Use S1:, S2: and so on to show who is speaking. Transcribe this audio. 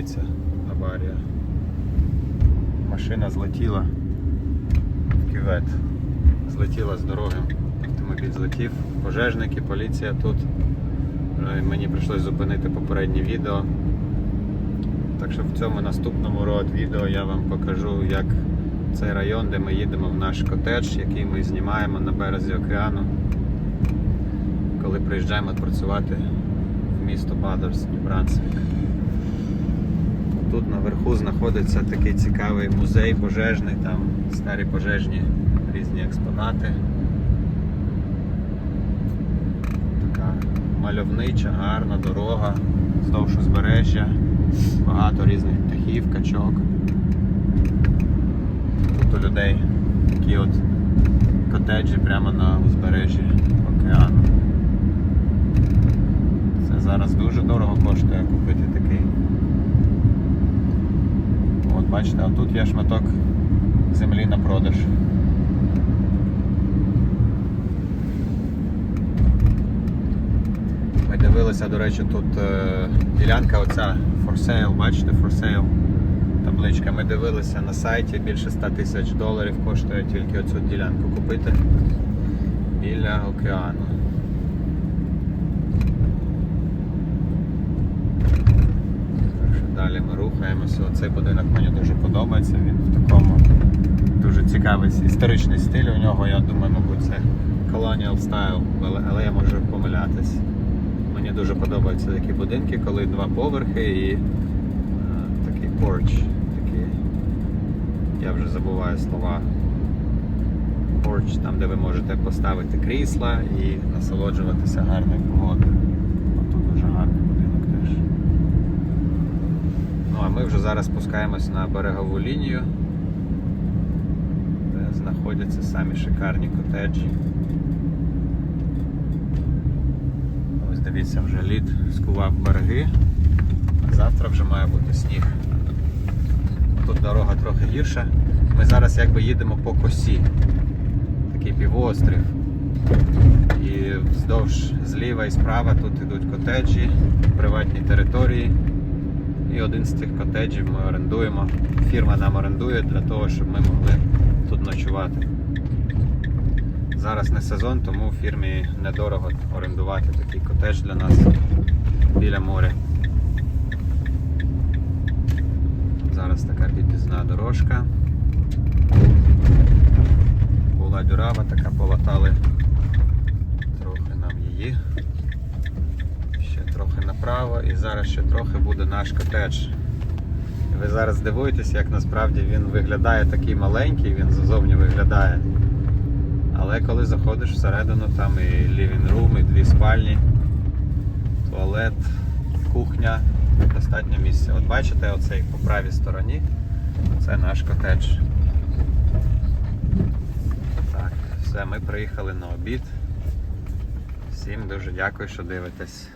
S1: дивіться, аварія. Машина злетіла в кювет. Злетіла з дороги. Автомобіль злетів. Пожежники, поліція тут. Е, Мені прийшлось зупинити попереднє відео. Так що в цьому наступному род відео я вам покажу, як цей район, де ми їдемо в наш котедж, який ми знімаємо на березі океану, коли приїжджаємо працювати в місто Бадерс, Нью-Брансвік. Тут наверху знаходиться такий цікавий музей пожежний, там старі пожежні різні експонати. Така мальовнича, гарна дорога вздовж узбережжя, багато різних птахів, качок. Тут у людей такі от котеджі прямо на узбережжі океану. Це зараз дуже дорого коштує купити такий. Бачите, а тут є шматок землі на продаж. Ми дивилися, до речі, тут е, ділянка оця for sale, бачите, for sale табличка. Ми дивилися на сайті, більше 100 тисяч доларів коштує тільки оцю ділянку купити біля океану. Так що далі ми рухаємося. Оцей будинок мені дуже подобається. Він в такому дуже цікавий історичний стиль у нього. Я думаю, мабуть, це colonial style, але, я можу помилятись. Мені дуже подобаються такі будинки, коли два поверхи і е, такий порч. Такий, я вже забуваю слова. Порч, там, де ви можете поставити крісла і насолоджуватися гарною погодою. Тут дуже гарний будинок теж. Ну а ми вже зараз спускаємось на берегову лінію, де знаходяться самі шикарні котеджі. Ось дивіться, вже лід скував береги, а завтра вже має бути сніг. Тут дорога трохи гірша. Ми зараз якби їдемо по косі. Такий півострів. І вздовж зліва і справа тут йдуть котеджі, приватні території. І один з цих котеджів ми орендуємо. Фірма нам орендує для того, щоб ми могли тут ночувати. Зараз не сезон, тому фірмі недорого орендувати такий котедж для нас біля моря. Зараз така під'їзна дорожка. Була дюрава, така полатали трохи нам її. Направо і зараз ще трохи буде наш котедж. Ви зараз дивуєтесь, як насправді він виглядає такий маленький, він ззовні виглядає. Але коли заходиш всередину, там і room, і дві спальні, туалет, кухня, достатньо місця. От бачите, оцей по правій стороні, це наш котедж. Так, все, ми приїхали на обід. Всім дуже дякую, що дивитесь.